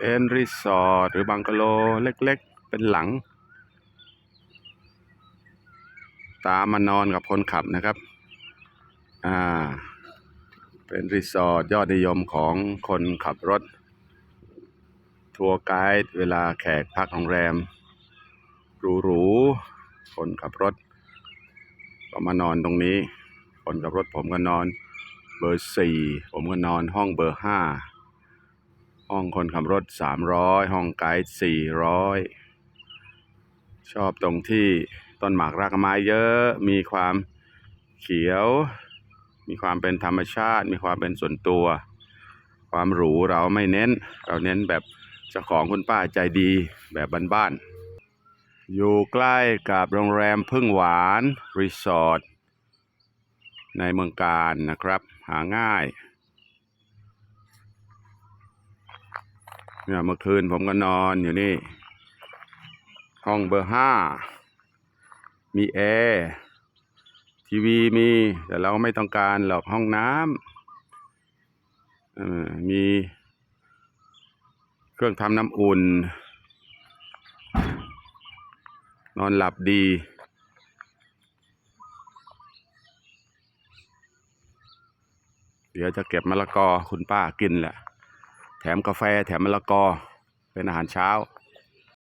เป็นรีสอร์ทหรือบังกะโลเล็กๆ เป็นหลัง ตามมานอนกับคนขับนะครับ อ่า เป็นรีสอร์ทยอดนิยมของคนขับรถ ทัวร์ไกด์เวลาแขกพักโรงแรมหรูๆคนขับรถ ก็มานอนตรงนี้ คนขับรถผมก็นอนเบอร์สี่ผมก็นอนห้องเบอร์ห้า ห้องคนขับรถสามร้อยห้องไกด์สี่ร้อยชอบตรงที่ต้นหมากรากไม้เยอะ มีความเขียว มีความเป็นธรรมชาติ มีความเป็นส่วนตัว ความหรูเราไม่เน้น เราเน้นแบบเจ้าของคุณป้าใจดีแบบบ้านๆ อยู่ใกล้กับโรงแรมพึ่งหวาน รีสอร์ทในเมืองการนะครับ หาง่าย เนี่ยเมื่อคืนผมก็นอนอยู่นี่ ห้องเบอร์ห้า มีแอร์ทีวีมี แต่เราไม่ต้องการหรอกห้องน้ำมีเครื่องทำน้ำอุ่น นอนหลับดีเดี๋ยวจะเก็บมะละกอคุณป้ากินแหละ แถมกาแฟแถมมะละกอเป็นอาหารเช้า